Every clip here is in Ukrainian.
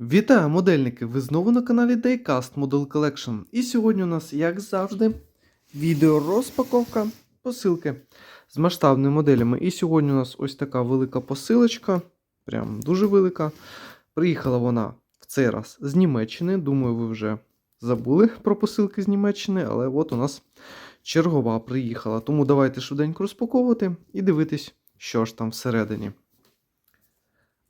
Вітаю, модельники! Ви знову на каналі Daycast Model Collection. І сьогодні у нас, як завжди, відео розпаковка посилки з масштабними моделями. І сьогодні у нас ось така велика посилочка, прям дуже велика. Приїхала вона в цей раз з Німеччини. Думаю, ви вже забули про посилки з Німеччини, але от у нас чергова приїхала. Тому давайте швиденько розпаковувати і дивитись, що ж там всередині.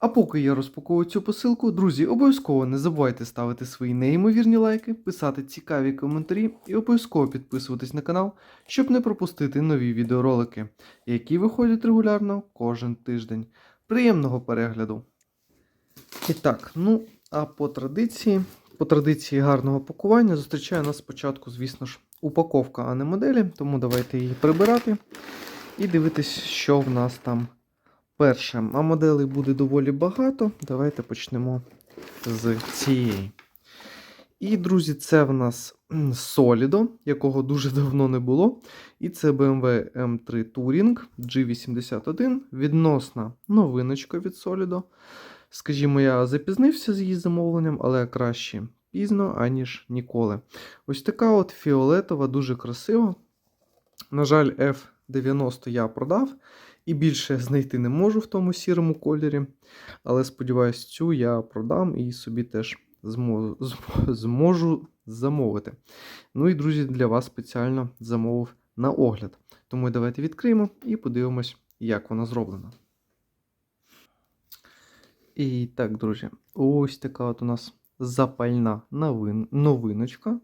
А поки я розпаковую цю посилку, друзі, обов'язково не забувайте ставити свої неймовірні лайки, писати цікаві коментарі і обов'язково підписуватись на канал, щоб не пропустити нові відеоролики, які виходять регулярно кожен тиждень. Приємного перегляду! І так, ну, а по традиції, по традиції гарного пакування зустрічає нас спочатку, звісно ж, упаковка, а не моделі, тому давайте її прибирати і дивитись, що в нас там. Перше, а моделей буде доволі багато. Давайте почнемо з цієї. І, друзі, це в нас Solido, якого дуже давно не було. І це BMW M3 Touring G81, відносна новиночка від Solido. Скажімо, я запізнився з її замовленням, але краще пізно, аніж ніколи. Ось така от фіолетова, дуже красива. На жаль, F90 я продав. І більше знайти не можу в тому сірому кольорі. Але сподіваюсь, цю я продам і собі теж зможу, замовити. Ну і, друзі, для вас спеціально замовив на огляд. Тому давайте відкриємо і подивимось, як вона зроблена. І так, друзі, ось така от у нас запальна новин, новиночка.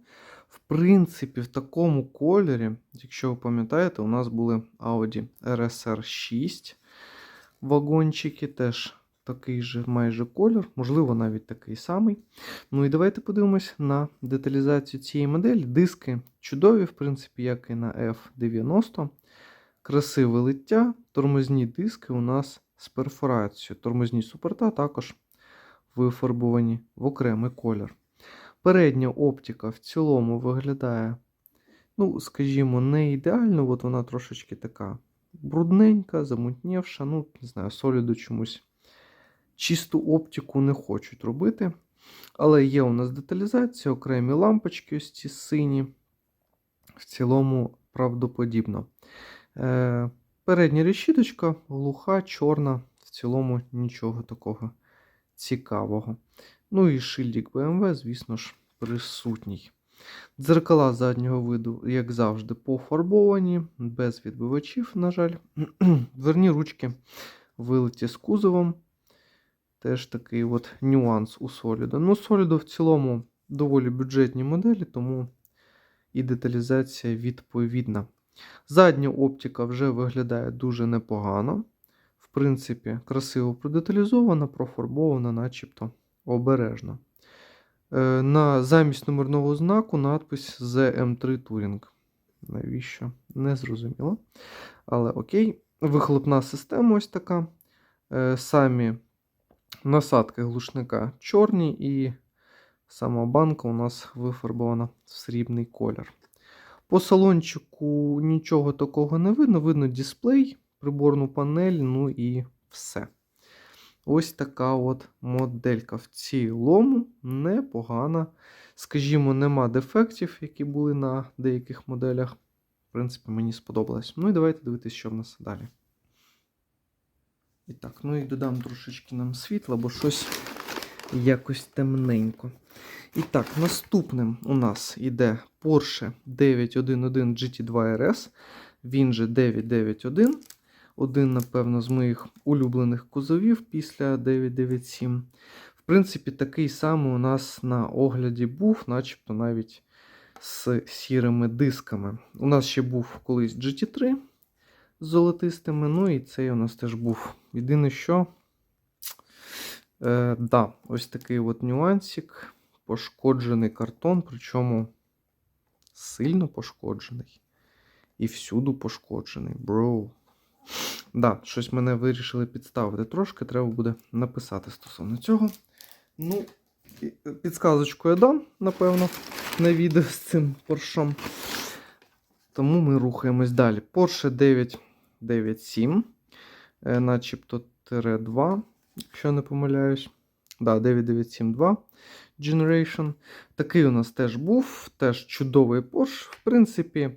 Принципі, в такому кольорі, якщо ви пам'ятаєте, у нас були Audi RSR 6 вагончики, теж такий же майже колір, можливо, навіть такий самий. Ну і давайте подивимось на деталізацію цієї моделі. Диски чудові, в принципі, як і на F90. Красиве лиття, тормозні диски у нас з перфорацією. Тормозні суперта також вифарбовані в окремий колір. Передня оптика в цілому виглядає, ну, скажімо, не ідеально, от вона трошечки така брудненька, замутнівша. Ну, не знаю, соліду чомусь чисту оптику не хочуть робити. Але є у нас деталізація, окремі лампочки, ось ці сині. В цілому правдоподібно. Е, Передня решіточка глуха, чорна, в цілому нічого такого цікавого. Ну і шильдик BMW, звісно ж, присутній. Дзеркала заднього виду, як завжди, пофарбовані, без відбивачів, на жаль. Дверні ручки вилиті з кузовом. Теж такий от нюанс у Solido. Ну, Solido в цілому доволі бюджетні моделі, тому і деталізація відповідна. Задня оптика вже виглядає дуже непогано. В принципі, красиво продеталізована, профарбована, начебто обережно. Е, на замість номерного знаку надпис ZM3 Touring. Навіщо? Не зрозуміло. Але окей. Вихлопна система ось така. Е, самі насадки глушника чорні, і сама банка у нас вифарбована в срібний колір. По салончику нічого такого не видно. Видно дисплей, приборну панель, ну і все. Ось така от моделька. В цілому непогана. Скажімо, нема дефектів, які були на деяких моделях. В принципі, мені сподобалось. Ну і давайте дивитися, що в нас далі. І так, ну і додам трошечки нам світла, бо щось якось темненько. І так, наступним у нас йде Porsche 911 GT2 RS. Він же 991. Один, напевно, з моїх улюблених кузовів після 997. В принципі, такий самий у нас на огляді був, начебто навіть з сірими дисками. У нас ще був колись GT3 з золотистими, ну і цей у нас теж був. Єдине, що, е, да, ось такий от нюансик. Пошкоджений картон, причому сильно пошкоджений. І всюду пошкоджений, бро. Да, щось мене вирішили підставити трошки, треба буде написати стосовно цього. Ну, підсказочку я дам, напевно, на відео з цим поршом. Тому ми рухаємось далі. Porsche 997, е, начебто тире 2, якщо не помиляюсь. Да, 9972 Generation. Такий у нас теж був, теж чудовий Porsche. В принципі,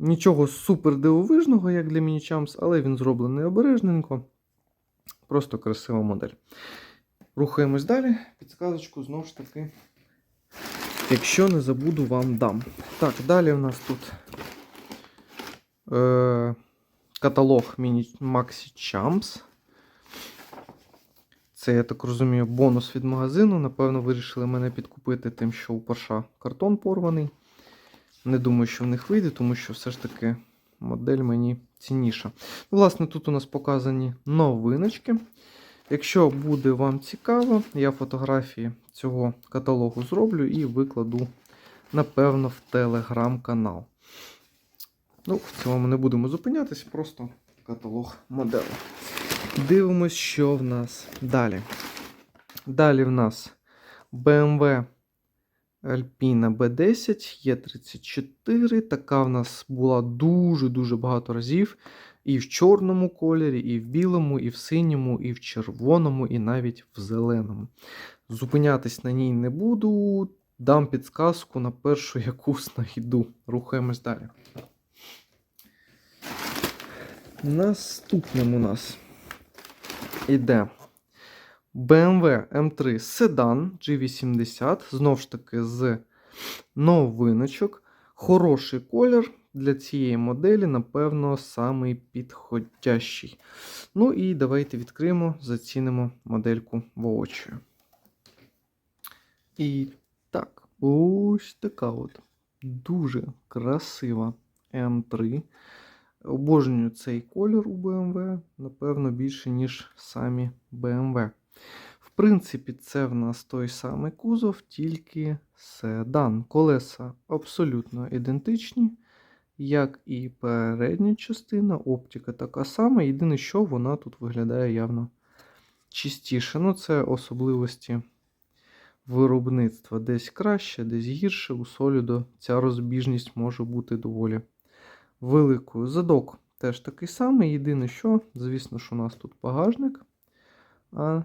нічого супер дивовижного, як для Champs, але він зроблений обережненько. Просто красива модель. Рухаємось далі. Підсказочку знову ж таки. Якщо не забуду, вам дам. Так, далі у нас тут е, каталог Mini Maxi Champs. Це, я так розумію, бонус від магазину. Напевно, вирішили мене підкупити тим, що у Порша картон порваний. Не думаю, що в них вийде, тому що все ж таки модель мені цінніша. Власне, тут у нас показані новиночки. Якщо буде вам цікаво, я фотографії цього каталогу зроблю і викладу, напевно, в телеграм-канал. Ну, в цьому не будемо зупинятися, просто каталог моделей. Дивимось, що в нас далі. Далі в нас BMW Alpina B10 Е34. Така в нас була дуже-дуже багато разів. І в чорному кольорі, і в білому, і в синьому, і в червоному, і навіть в зеленому. Зупинятись на ній не буду. Дам підсказку на першу, яку знайду. Рухаємось далі. Наступним у нас іде BMW M3 Sedan G80. Знов ж таки з новиночок. Хороший колір для цієї моделі, напевно, самий підходящий. Ну і давайте відкриємо, зацінимо модельку воочию. І так, ось така от дуже красива М3. Обожнюю цей колір у BMW, напевно, більше, ніж самі BMW. В принципі, це в нас той самий кузов, тільки седан. Колеса абсолютно ідентичні, як і передня частина, оптика така сама. Єдине, що вона тут виглядає явно чистіше. Ну, це особливості виробництва. Десь краще, десь гірше. У Solid ця розбіжність може бути доволі великою. Задок теж такий самий. Єдине, що, звісно, що у нас тут багажник. А,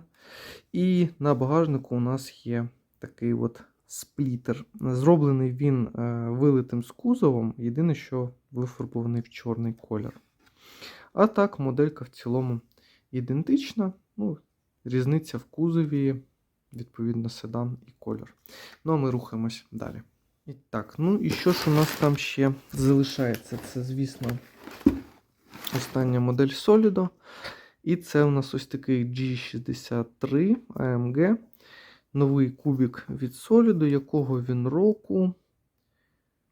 І на багажнику у нас є такий от сплітер. Зроблений він е, вилитим з кузовом. Єдине, що вифарбований в чорний колір. А так, моделька в цілому ідентична. Ну, Різниця в кузові, відповідно, седан і колір. Ну, а ми рухаємось далі. І так, ну і що ж у нас там ще залишається? Це, звісно, остання модель Solido. І це у нас ось такий G63 AMG. Новий кубік від Solido, якого він року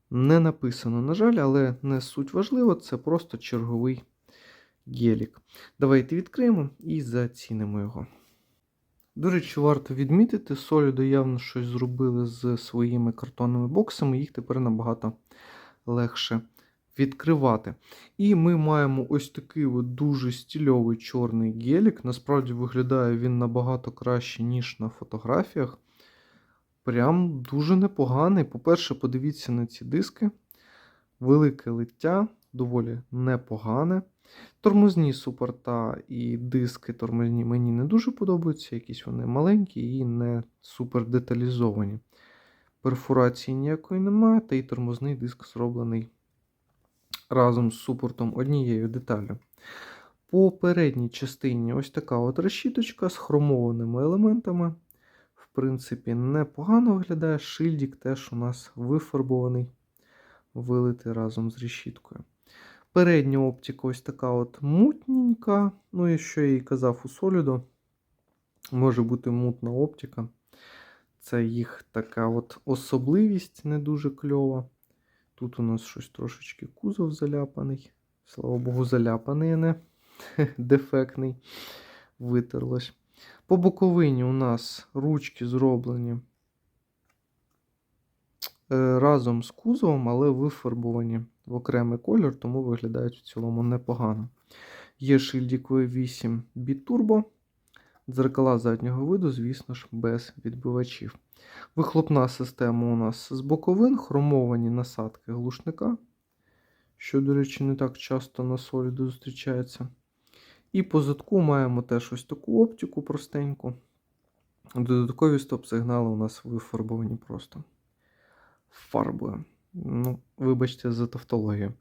не написано, на жаль, але не суть важливо, це просто черговий гелік. Давайте відкриємо і зацінимо його. До речі, варто відмітити, Solido явно щось зробили з своїми картонними боксами, їх тепер набагато легше відкривати. І ми маємо ось такий от дуже стильовий чорний гелік. Насправді виглядає він набагато краще, ніж на фотографіях. Прям дуже непоганий. По-перше, подивіться на ці диски. Велике лиття, доволі непогане. Тормозні супорта і диски тормозні мені не дуже подобаються, якісь вони маленькі і не супер деталізовані. Перфорації ніякої немає, та й тормозний диск зроблений разом з супортом однією деталю. По передній частині ось така от решіточка з хромованими елементами. В принципі, непогано виглядає. Шильдик теж у нас вифарбований, вилитий разом з решіткою. Передня оптика ось така от мутненька. Ну, і що я і казав у Solido, може бути мутна оптика. Це їх така от особливість не дуже кльова. Тут у нас щось трошечки кузов заляпаний. Слава Богу, заляпаний, не дефектний. Витерлось. По боковині у нас ручки зроблені е, разом з кузовом, але вифарбовані в окремий кольор, тому виглядають в цілому непогано. Є шильдик V8 Biturbo. Дзеркала заднього виду, звісно ж, без відбивачів. Вихлопна система у нас з боковин, хромовані насадки глушника, що, до речі, не так часто на соліду зустрічається. І по задку маємо теж ось таку оптику простеньку. Додаткові стоп-сигнали у нас вифарбовані просто фарбою. Ну, вибачте за тавтологію.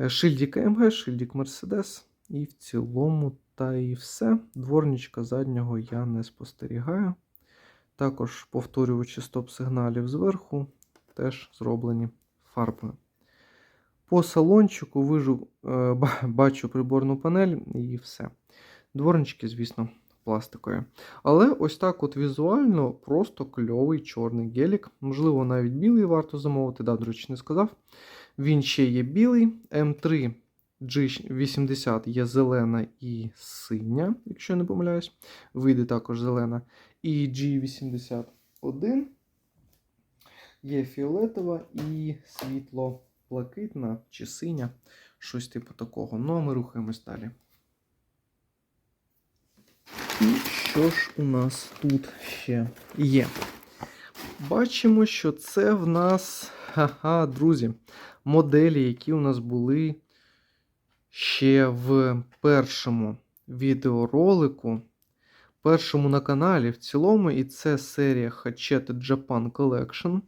Е, Шильдик АМГ, шильдик Мерседес. І в цілому, та і все. Дворничка заднього я не спостерігаю. Також повторювачі стоп-сигналів зверху теж зроблені фарбою. По салончику вижу, е, бачу приборну панель і все. Дворнички, звісно, пластикові. Але ось так от візуально просто кльовий чорний гелік. Можливо, навіть білий варто замовити, да, до речі, не сказав. Він ще є білий. М3 G80 є зелена і синя, якщо я не помиляюсь. Вийде також зелена. І G81 є фіолетова і світло блакитна чи синя, щось типу такого. Ну а ми рухаємось далі. І що ж у нас тут ще є? Бачимо, що це в нас, ха-ха, друзі, моделі, які у нас були ще в першому відеоролику, першому на каналі в цілому, і це серія Hatchet Japan Collection.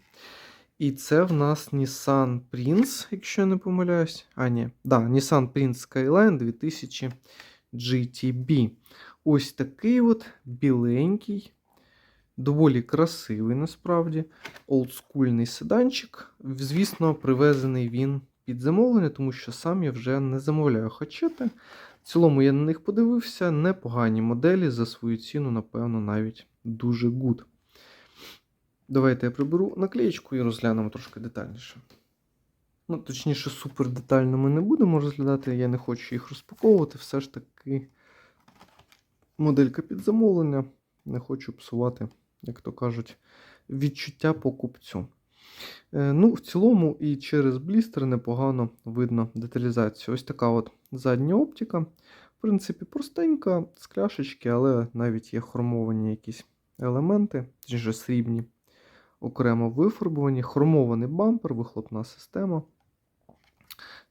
І це в нас Nissan Prince, якщо я не помиляюсь. А, ні, да, Nissan Prince Skyline 2000 GTB. Ось такий от біленький, доволі красивий насправді. Олдскульний седанчик. Звісно, привезений він під замовлення, тому що сам я вже не замовляю хачети. В цілому я на них подивився. Непогані моделі за свою ціну, напевно, навіть дуже гуд. Давайте я приберу наклеєчку і розглянемо трошки детальніше. Ну, точніше, супер детально ми не будемо розглядати, я не хочу їх розпаковувати. Все ж таки, моделька під замовлення. Не хочу псувати, як то кажуть, відчуття покупцю. Е, ну, в цілому, і через блістер непогано видно деталізацію. Ось така от задня оптика. В принципі, простенька, з кляшечки, але навіть є хромовані якісь елементи, точніше срібні окремо вифарбовані, хромований бампер, вихлопна система.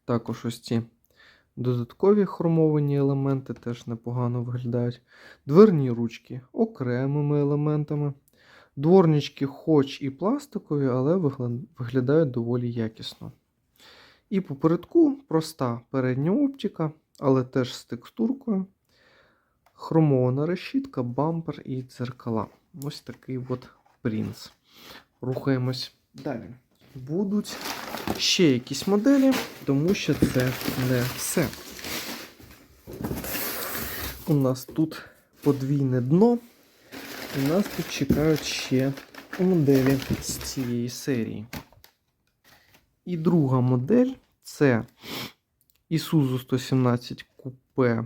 Також ось ці додаткові хромовані елементи теж непогано виглядають. Дверні ручки окремими елементами. Дворнички, хоч і пластикові, але виглядають доволі якісно. І попередку проста передня оптика, але теж з текстуркою. Хромована решітка, бампер і дзеркала. Ось такий от принц. Рухаємось далі. Будуть ще якісь моделі, тому що це не все. У нас тут подвійне дно, нас тут чекають ще моделі з цієї серії. І друга модель це Isuzu 117 Coupe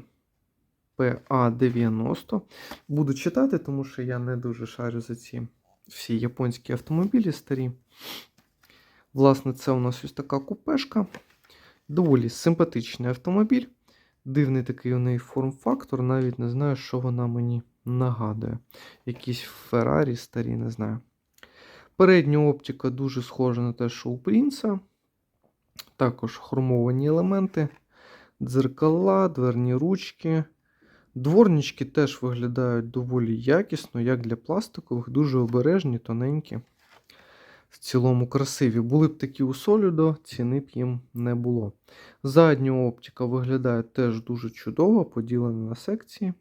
PA90. Буду читати, тому що я не дуже шарю за ці всі японські автомобілі старі. Власне, це у нас ось така купешка. Доволі симпатичний автомобіль. Дивний такий у неї форм-фактор. Навіть не знаю, що вона мені нагадує. Якісь Феррарі старі, не знаю. Передня оптика дуже схожа на те, що у Принца. Також хромовані елементи, дзеркала, дверні ручки. Дворнички теж виглядають доволі якісно, як для пластикових, дуже обережні, тоненькі. В цілому красиві. Були б такі у Solid, ціни б їм не було. Задня оптика виглядає теж дуже чудово, поділена на секції.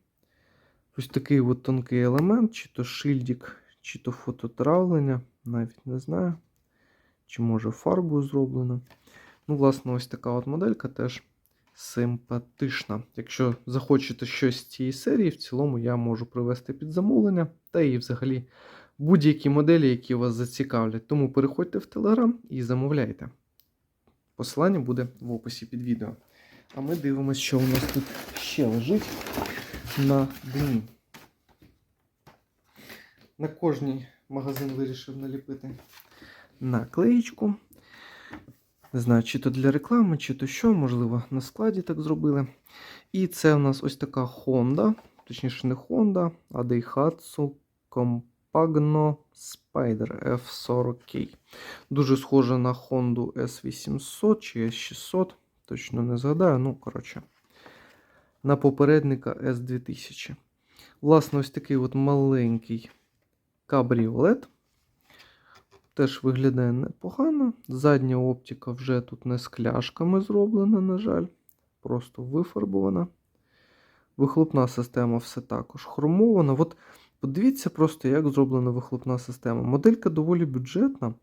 Ось такий от тонкий елемент, чи то шильдик, чи то фототравлення, навіть не знаю. Чи може фарбою зроблено. Ну, власне, ось така от моделька теж симпатична. Якщо захочете щось з цієї серії, в цілому я можу привести під замовлення, та і взагалі будь-які моделі, які вас зацікавлять. Тому переходьте в Телеграм і замовляйте. Посилання буде в описі під відео. А ми дивимося, що у нас тут ще лежить на дні. На кожній магазин вирішив наліпити наклеїчку. Не знаю, чи то для реклами, чи то що, можливо, на складі так зробили. І це у нас ось така Honda, точніше, не Honda, а Daihatsu Compagno Spider F40K. Дуже схожа на Honda S800 чи S600, точно не згадаю. Ну, коротше, на попередника S2000. Власне, ось такий от маленький кабріолет. Теж виглядає непогано. Задня оптика вже тут не з кляшками зроблена, на жаль, просто вифарбована. Вихлопна система все також хромована. От подивіться просто, як зроблена вихлопна система. Моделька доволі бюджетна,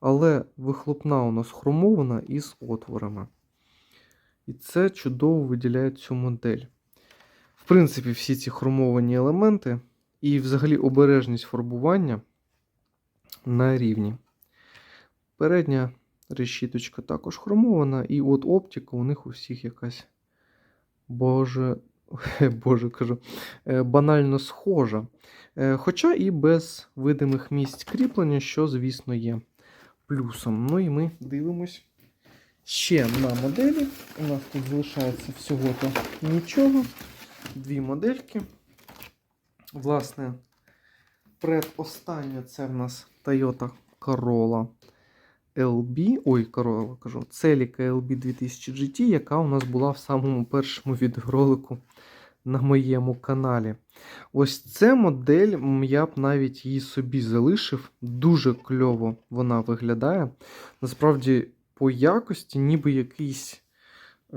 але вихлопна у нас хромована із отворами. І це чудово виділяє цю модель. В принципі, всі ці хромовані елементи і взагалі обережність фарбування на рівні. Передня решіточка також хромована, і от оптика у них у всіх якась боже, боже кажу, е, банально схожа. Е, Хоча і без видимих місць кріплення, що, звісно, є плюсом. Ну і ми дивимось ще на моделі. У нас тут залишається всього-то нічого. Дві модельки. Власне, предостання це в нас Toyota Corolla LB, ой, Corolla кажу, Celica LB 2000 GT, яка у нас була в самому першому відеоролику на моєму каналі. Ось ця модель, я б навіть її собі залишив. Дуже кльово вона виглядає. Насправді, по якості, ніби якийсь е,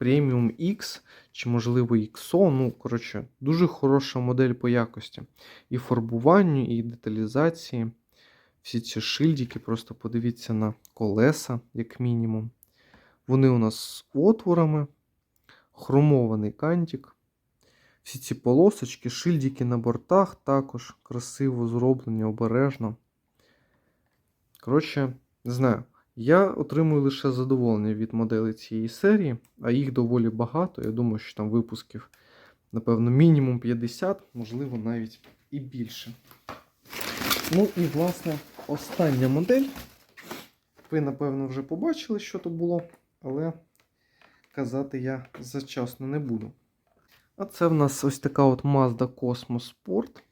Premium X, чи, можливо, XO. Ну, коротше, дуже хороша модель по якості. І фарбуванню, і деталізації. Всі ці шильдики, просто подивіться на колеса, як мінімум. Вони у нас з отворами, хромований кантик. Всі ці полосочки, шильдики на бортах також красиво зроблені, обережно. Коротше, не знаю. Я отримую лише задоволення від моделей цієї серії, а їх доволі багато. Я думаю, що там випусків, напевно, мінімум 50, можливо, навіть і більше. Ну і, власне, остання модель. Ви, напевно, вже побачили, що то було, але казати я зачасно не буду. А це в нас ось така от Mazda Cosmos Sport.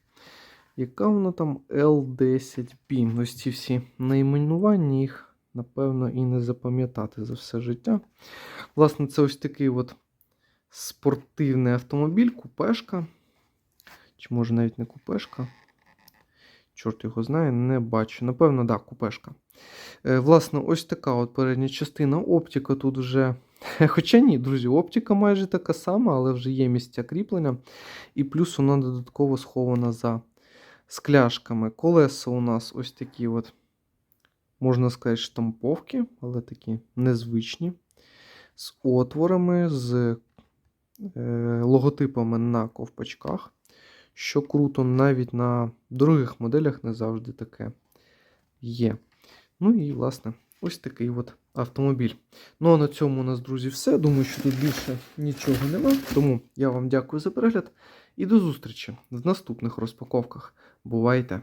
Яка вона там L10P. Ось ці всі найменування їх, напевно, і не запам'ятати за все життя. Власне, це ось такий от спортивний автомобіль, купешка. Чи може навіть не купешка? Чорт його знає, не бачу. Напевно, да, купешка. Е, власне, ось така от передня частина. Оптика тут вже. Хоча ні, друзі, оптика майже така сама, але вже є місця кріплення. І плюс вона додатково схована за скляшками. Колеса у нас ось такі, от, можна сказати, штамповки, але такі незвичні. З отворами, з е, логотипами на ковпачках. Що круто, навіть на дорогих моделях не завжди таке є. Ну і, власне, ось такий от автомобіль. Ну а на цьому у нас, друзі, все. Думаю, що тут більше нічого нема. Тому я вам дякую за перегляд і до зустрічі в наступних розпаковках. Бувайте!